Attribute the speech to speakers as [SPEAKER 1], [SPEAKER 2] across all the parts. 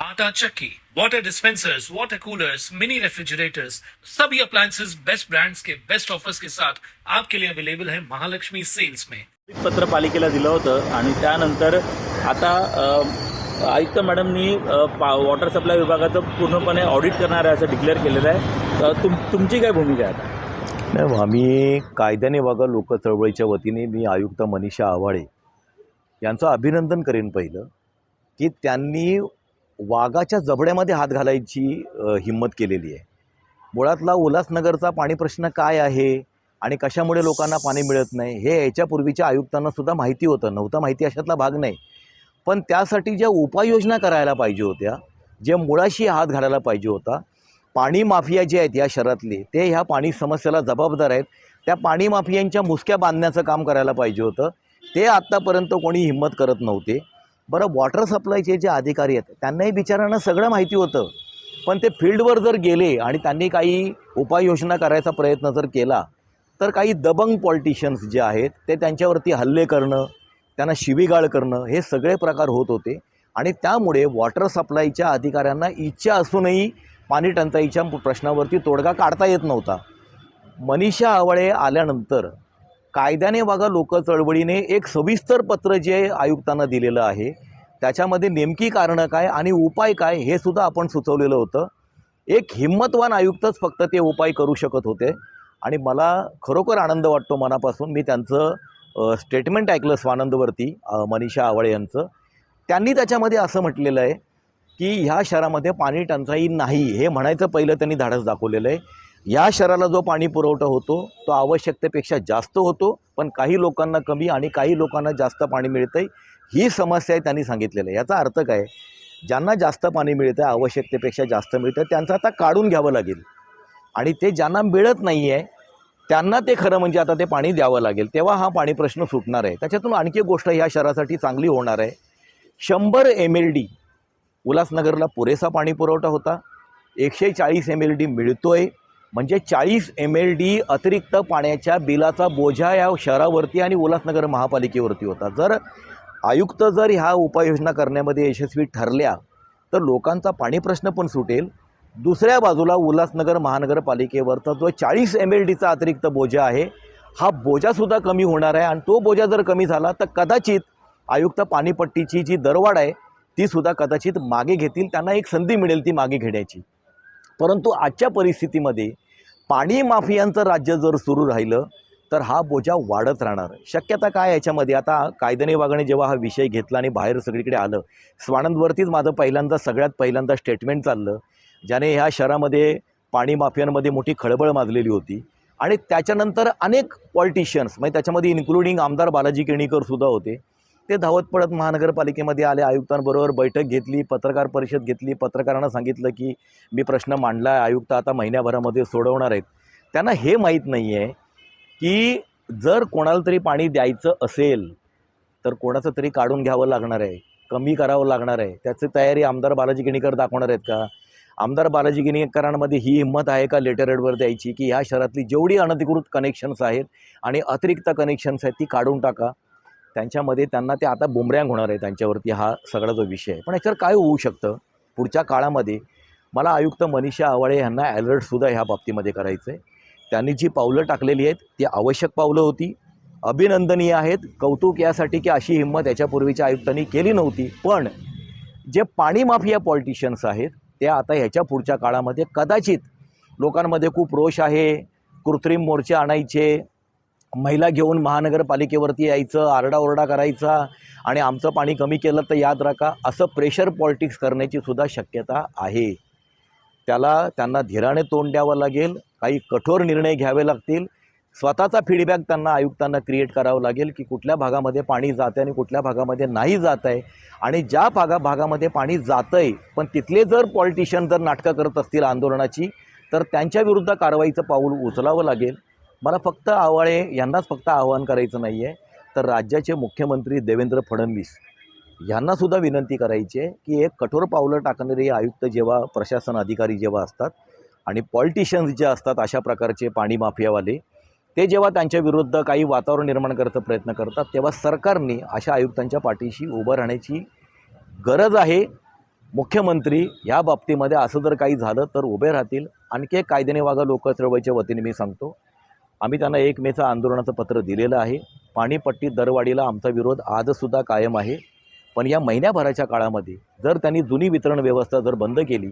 [SPEAKER 1] आटा चक्की, water dispensers, water coolers, mini refrigerators, सभी appliances best brands के बेस्ट ऑफर्स के साथ आपके लिए अवेलेबल है महालक्ष्मी सेल्स में।
[SPEAKER 2] पत्र पालिकेला दिलं होतं आणि त्यानंतर आता आयुक्त मॅडमनी पा वॉटर सप्लाय विभागाचं पूर्णपणे ऑडिट करणार आहे असं डिक्लेअर केलेलं आहे. अ, तुम तुमची काय भूमिका आहे आता?
[SPEAKER 3] नाही आम्ही कायद्याने वागा लोक चळवळीच्या वतीने मी आयुक्त मनीषा आवाळे यांचं अभिनंदन करेन पहिलं की त्यांनी वाघाच्या जबड्यामध्ये हात घालायची हिंमत केलेली आहे. मुळातला उल्हासनगरचा पाणी प्रश्न काय आहे आणि कशामुळे लोकांना पाणी मिळत नाही हे याच्यापूर्वीच्या आयुक्तांना सुद्धा माहिती होतं. नव्हतं माहिती अशातला भाग नाही. पण त्यासाठी ज्या उपाययोजना करायला पाहिजे होत्या जे मुळाशी हात घालायला पाहिजे होता पाणी माफिया जे आहेत या शहरातले ते ह्या पाणी समस्येला जबाबदार आहेत. त्या पाणी माफियांच्या मुसक्या बांधण्याचं काम करायला पाहिजे होतं. ते आत्तापर्यंत कोणी हिंमत करत नव्हते. बरं वॉटर सप्लायचे जे अधिकारी आहेत त्यांनाही बिचारांना सगळं माहिती होतं. पण ते फील्डवर जर गेले आणि त्यांनी काही उपाययोजना करायचा प्रयत्न जर केला तर काही दबंग पॉलिटिशियन्स जे आहेत ते त्यांच्यावरती हल्ले करणं त्यांना शिवीगाळ करणं हे सगळे प्रकार होत होते. आणि त्यामुळे वॉटर सप्लायच्या अधिकाऱ्यांना इच्छा असूनही पाणी टंचाईच्या प्रश्नावरती तोडगा काढता येत नव्हता. मनीषा आवळे आल्यानंतर कायद्याने वागा लोक चळवळीने एक सविस्तर पत्र जे आयुक्तांना दिलेलं आहे त्याच्यामध्ये नेमकी कारणं काय आणि उपाय काय हे सुद्धा आपण सुचवलेलं होतं. एक हिंमतवान आयुक्तच फक्त ते उपाय करू शकत होते आणि मला खरोखर आनंद वाटतो मनापासून. मी त्यांचं स्टेटमेंट ऐकलं स्वानंदवरती मनीषा आवळे यांचं. त्यांनी त्याच्यामध्ये असं म्हटलेलं आहे की ह्या शहरामध्ये पाणी टंचाई नाही हे म्हणायचं पहिलं त्यांनी धाडस दाखवलेलं आहे. या शहराला जो पाणी पुरवठा होतो तो आवश्यकतेपेक्षा जास्त होतो पण काही लोकांना कमी आणि काही लोकांना जास्त पाणी मिळतं आहे ही समस्या आहे त्यांनी सांगितलेलं आहे. याचा अर्थ काय? ज्यांना जास्त पाणी मिळतं आहे आवश्यकतेपेक्षा जास्त मिळतं त्यांचं आता काढून घ्यावं लागेल. आणि ते ज्यांना मिळत नाही आहे त्यांना ते खरं म्हणजे आता ते पाणी द्यावं लागेल. तेव्हा हा पाणी प्रश्न सुटणार आहे. त्याच्यातून आणखी गोष्ट ह्या शहरासाठी चांगली होणार आहे. शंभर एम एल डी उल्हासनगरला पुरेसा पाणी पुरवठा होता. एकशे चाळीस एम एल डी मिळतो आहे म्हणजे चाळीस एम एल डी अतिरिक्त पाण्याच्या बिलाचा बोजा या शहरावरती आणि उल्हासनगर महापालिकेवरती होता. जर आयुक्त जर ह्या उपाययोजना करण्यामध्ये यशस्वी ठरल्या तर लोकांचा पाणी प्रश्न पण सुटेल. दुसऱ्या बाजूला उल्हासनगर महानगरपालिकेवरचा जो चाळीस एम एल डीचा अतिरिक्त बोजा आहे हा बोजासुद्धा कमी होणार आहे आणि तो बोजा जर कमी झाला तर कदाचित आयुक्त पाणीपट्टीची जी दरवाढ आहे तीसुद्धा कदाचित मागे घेतील. त्यांना एक संधी मिळेल ती मागे घेण्याची. परंतु आजच्या परिस्थितीमध्ये पाणी माफियांचं राज्य जर सुरू राहिलं तर हा बोजा वाढत राहणार. शक्यता काय याच्यामध्ये? आता कायद्याने वागणे जेव्हा हा विषय घेतला आणि बाहेर सगळीकडे आलं स्वानंदवरतीच माझं पहिल्यांदा सगळ्यात पहिल्यांदा स्टेटमेंट चाललं ज्याने ह्या शहरामध्ये पाणी माफियांमध्ये मोठी खळबळ माजलेली होती. आणि त्याच्यानंतर अनेक पॉलिटिशियन्स म्हणजे त्याच्यामध्ये इन्क्लुडिंग आमदार बालाजी केणीकर सुद्धा होते. ते धावत पडत महानगरपालिकेमध्ये आले. आयुक्तांबरोबर बैठक घेतली पत्रकार परिषद घेतली. पत्रकारांना सांगितलं की मी प्रश्न मांडला आहे आयुक्त आता महिन्याभरामध्ये सोडवणार आहेत. त्यांना हे माहीत नाही आहे की जर कोणाला तरी पाणी द्यायचं असेल तर कोणाचं तरी काढून घ्यावं लागणार आहे कमी करावं लागणार आहे. त्याची तयारी आमदार बालाजी गिणीकर दाखवणार आहेत का? आमदार बालाजी किणीकरांमध्ये ही हिंमत आहे का लेटर हेडवर द्यायची? की ह्या शहरातली जेवढी अनधिकृत कनेक्शन्स आहेत आणि अतिरिक्त कनेक्शन्स आहेत ती काढून टाका. त्यांच्यामध्ये त्यांना ते आता बुमऱ्यांग होणार आहे त्यांच्यावरती हा सगळा जो विषय आहे. पण याच्यावर काय होऊ शकतं? पुढच्या काळामध्ये मला आयुक्त मनीषा आवाळे यांना ॲलर्टसुद्धा ह्या बाबतीमध्ये करायचं आहे त्यांनी जी पावलं टाकलेली आहेत ती आवश्यक पावलं होती. अभिनंदनीय आहेत. कौतुक यासाठी की अशी हिंमत याच्यापूर्वीच्या आयुक्तांनी केली नव्हती. पण जे पाणी माफिया पॉलिटिशियन्स आहेत ते आता ह्याच्या पुढच्या काळामध्ये कदाचित लोकांमध्ये खूप रोष आहे. कृत्रिम मोर्चे आणायचे. महिला घेऊन महानगरपालिकेवरती यायचं आरडाओरडा करायचा आणि आमचं पाणी कमी केलं तर याद राखा असं प्रेशर पॉलिटिक्स करण्याची सुद्धा शक्यता आहे. त्याला त्यांना धीराने तोंड द्यावं लागेल काही कठोर निर्णय घ्यावे लागतील. स्वतःचा फीडबॅक त्यांना आयुक्तांना क्रिएट करावं लागेल की कुठल्या भागामध्ये पाणी जातं आणि कुठल्या भागामध्ये नाही जात आहे आणि ज्या भागा भागामध्ये पाणी जातं आहे पण तिथले जर पॉलिटिशियन जर नाटकं करत असतील आंदोलनाची तर त्यांच्या विरुद्ध कारवाईचं पाऊल उचलावं लागेल. मला फक्त आवाळे यांनाच फक्त आवाहन करायचं नाही आहे तर राज्याचे मुख्यमंत्री देवेंद्र फडणवीस यांनासुद्धा विनंती करायची आहे की एक कठोर पावलं टाकणारे आयुक्त जेव्हा प्रशासन अधिकारी जेव्हा असतात आणि पॉलिटिशियन्स जे असतात अशा प्रकारचे पाणी माफियावाले ते जेव्हा त्यांच्या विरुद्ध काही वातावरण निर्माण करायचा प्रयत्न करतात तेव्हा सरकारने अशा आयुक्तांच्या पाठीशी उभं राहण्याची गरज आहे. मुख्यमंत्री या बाबतीमध्ये असं जर काही झालं तर उभे राहतील. आणखी एक कायद्याने वागा लोक चळवळीच्या वतीने मी सांगतो. आम्ही त्यांना एक मेचं आंदोलनाचं पत्र दिलेलं आहे. पाणीपट्टी दरवाढीला आमचा विरोध आजसुद्धा कायम आहे. पण या महिन्याभराच्या काळामध्ये जर त्यांनी जुनी वितरण व्यवस्था जर बंद केली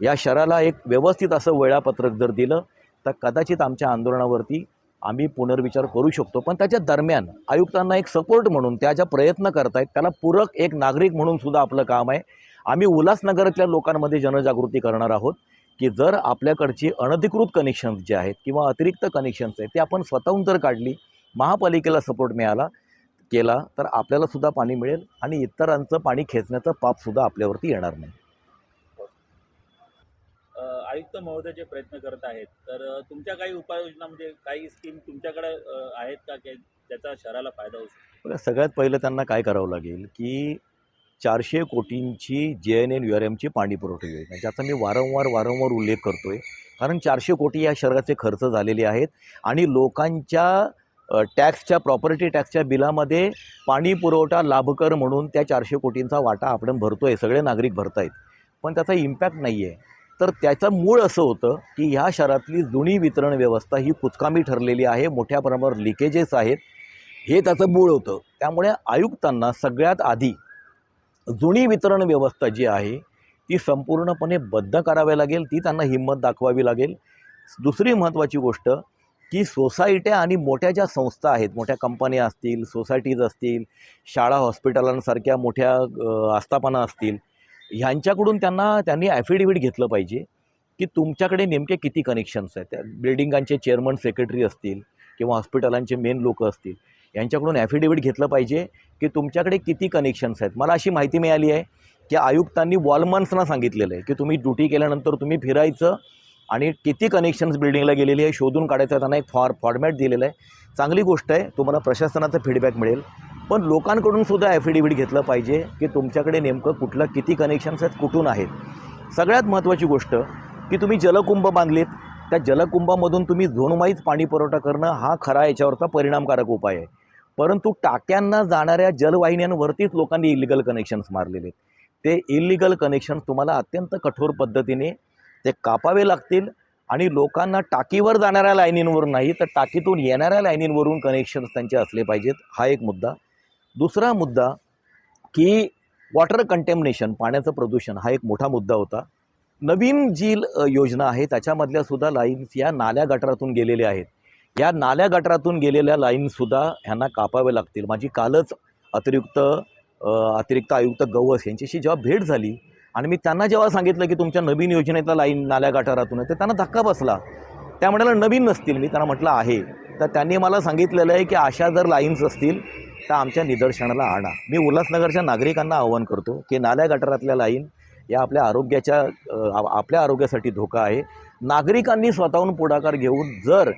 [SPEAKER 3] या शहराला एक व्यवस्थित असं वेळापत्रक जर दिलं तर कदाचित आमच्या आंदोलनावरती आम्ही पुनर्विचार करू शकतो. पण त्याच्या दरम्यान आयुक्तांना एक सपोर्ट म्हणून त्या ज्या प्रयत्न करतायत त्याला पूरक एक नागरिक म्हणून सुद्धा आपलं काम आहे. आम्ही उल्हासनगरातल्या लोकांमध्ये जनजागृती करणार आहोत. की जर आपल्याकडची अनधिकृत कनेक्शन्स जे आहेत किंवा अतिरिक्त कनेक्शन्स आहेत ते आपण स्वतःहून जर काढली महापालिकेला सपोर्ट मिळाला केला तर आपल्याला सुद्धा पाणी मिळेल आणि इतरांचं पाणी खेचण्याचं पापसुद्धा आपल्यावरती येणार नाही.
[SPEAKER 2] आयुक्त महोदय जे प्रयत्न करत आहेत तर तुमच्या काही उपाययोजना म्हणजे काही स्कीम तुमच्याकडे आहेत का की ज्याचा शहराला फायदा होऊ शकतो?
[SPEAKER 3] सगळ्यात पहिलं त्यांना काय करावं लागेल की चारशे कोटींची J N N U R एमची पाणी पुरवठा योजना ज्याचा मी वारंवार वारंवार उल्लेख करतो आहे कारण चारशे कोटी या शहराचे खर्च झालेले आहेत आणि लोकांच्या टॅक्सच्या प्रॉपर्टी टॅक्सच्या बिलामध्ये पाणी पुरवठा लाभकर म्हणून त्या चारशे कोटींचा वाटा आपण भरतो आहे सगळे नागरिक भरत आहेत पण त्याचा इम्पॅक्ट नाही आहे तर त्याचं मूळ असं होतं की ह्या शहरातली जुनी वितरण व्यवस्था ही कुचकामी ठरलेली आहे. मोठ्या प्रमाणावर लिकेजेस आहेत. हे त्याचं मूळ होतं. त्यामुळे आयुक्तांना सगळ्यात आधी जुनी वितरण व्यवस्था जी आहे ती संपूर्णपणे बद्ध करावी लागेल ती त्यांना हिंमत दाखवावी लागेल. दुसरी महत्त्वाची गोष्ट की सोसायट्या आणि मोठ्या ज्या संस्था आहेत मोठ्या कंपन्या असतील सोसायटीज असतील शाळा हॉस्पिटलांसारख्या मोठ्या आस्थापना असतील ह्यांच्याकडून त्यांना त्यांनी ॲफिडेविट घेतलं पाहिजे की तुमच्याकडे नेमके किती कनेक्शन्स आहेत. त्या बिल्डिंगांचे चेअरमन सेक्रेटरी असतील किंवा हॉस्पिटलांचे मेन लोक असतील. यांच्याकडून ॲफिडेविट घेतलं पाहिजे की तुमच्याकडे किती कनेक्शन्स आहेत. मला अशी माहिती मिळाली आहे की आयुक्तांनी वॉलमन्सना सांगितलेलं आहे की तुम्ही ड्युटी केल्यानंतर तुम्ही फिरायचं आणि किती कनेक्शन्स बिल्डिंगला गेलेली आहे शोधून काढायचं त्यांना एक फॉर फॉर्मॅट दिलेलं आहे. चांगली गोष्ट आहे तुम्हाला प्रशासनाचा फीडबॅक मिळेल. पण लोकांकडून सुद्धा ॲफिडेविट घेतलं पाहिजे की तुमच्याकडे नेमकं कुठलं किती कनेक्शन्स आहेत कुठून आहेत. सगळ्यात महत्त्वाची गोष्ट की तुम्ही जलकुंभ बांधलेत. त्या जलकुंभामधून तुम्ही झोनवाईज पाणी पुरवठा करणं हा खरा याच्यावरचा परिणामकारक उपाय आहे. परंतु टाक्यांना जाणाऱ्या जलवाहिन्यांवरतीच लोकांनी इलिगल कनेक्शन्स मारलेले आहेत. ते इलिगल कनेक्शन्स तुम्हाला अत्यंत कठोर पद्धतीने ते कापावे लागतील आणि लोकांना टाकीवर जाणाऱ्या लाईनींवर नाही तर टाकीतून येणाऱ्या लाईनींवरून कनेक्शन्स त्यांचे असले पाहिजेत. हा एक मुद्दा. दुसरा मुद्दा की वॉटर कंटेमनेशन पाण्याचं प्रदूषण हा एक मोठा मुद्दा होता. नवीन जी योजना आहे त्याच्यामधल्या सुद्धा लाईन्स या नाल्या गटारातून गेलेल्या आहेत. या नाल्या गटारातून गेलेल्या लाईनसुद्धा ह्यांना कापाव्या लागतील. माझी कालच अतिरिक्त अतिरिक्त आयुक्त गवस यांच्याशी जेव्हा भेट झाली आणि मी त्यांना जेव्हा सांगितलं की तुमच्या नवीन योजनेतला लाईन नाल्या गटारातून आहे तर त्यांना धक्का बसला. त्या म्हणाला नवीन नसतील. मी त्यांना म्हटलं आहे. तर त्यांनी मला सांगितलेलं आहे की अशा जर लाईन्स असतील तर आमच्या निदर्शनाला आणा. मी उल्हासनगरच्या नागरिकांना आवाहन करतो की नाल्या गटारातल्या लाईन या आपल्या आरोग्याच्या आपल्या आरोग्यासाठी धोका आहे. नागरिकांनी स्वतःहून पुढाकार घेऊन जर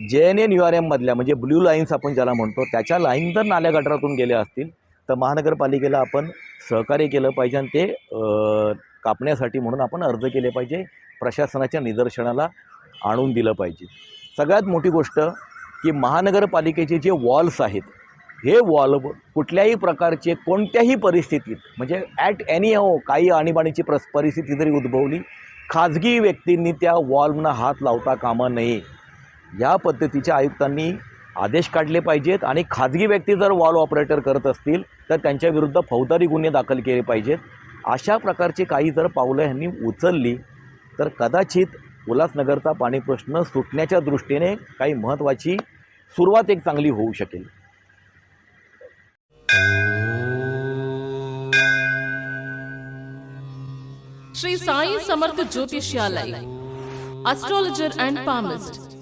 [SPEAKER 3] J N N U R एममधल्या म्हणजे ब्ल्यू लाईन्स आपण ज्याला म्हणतो त्याच्या लाईन जर नाल्या गटारातून गेल्या असतील तर महानगरपालिकेला आपण सहकार्य केलं पाहिजे आणि ते कापण्यासाठी म्हणून आपण अर्ज केले पाहिजे प्रशासनाच्या निदर्शनाला आणून दिलं पाहिजे. सगळ्यात मोठी गोष्ट की महानगरपालिकेचे जे वॉल्स आहेत हे वॉल कुठल्याही प्रकारचे कोणत्याही परिस्थितीत म्हणजे ॲट एनी हो काही आणीबाणीची प्रस परिस्थिती जरी उद्भवली खाजगी व्यक्तींनी त्या वॉलना हात लावता कामा नये. या पद्धतीच्या आयुक्तांनी आदेश काढले पाहिजेत आणि खाजगी व्यक्ती जर वॉल ऑपरेटर करत असतील तर त्यांच्याविरुद्ध फौजदारी गुन्हे दाखल केले पाहिजेत. अशा प्रकारची काही जर पावलं ह्यांनी उचलली तर कदाचित उल्हासनगरचा पाणी प्रश्न सुटण्याच्या दृष्टीने काही महत्त्वाची सुरुवात एक चांगली होऊ शकेल.
[SPEAKER 4] Shri Sai Samarth ज्योतिषालय astrologer and palmist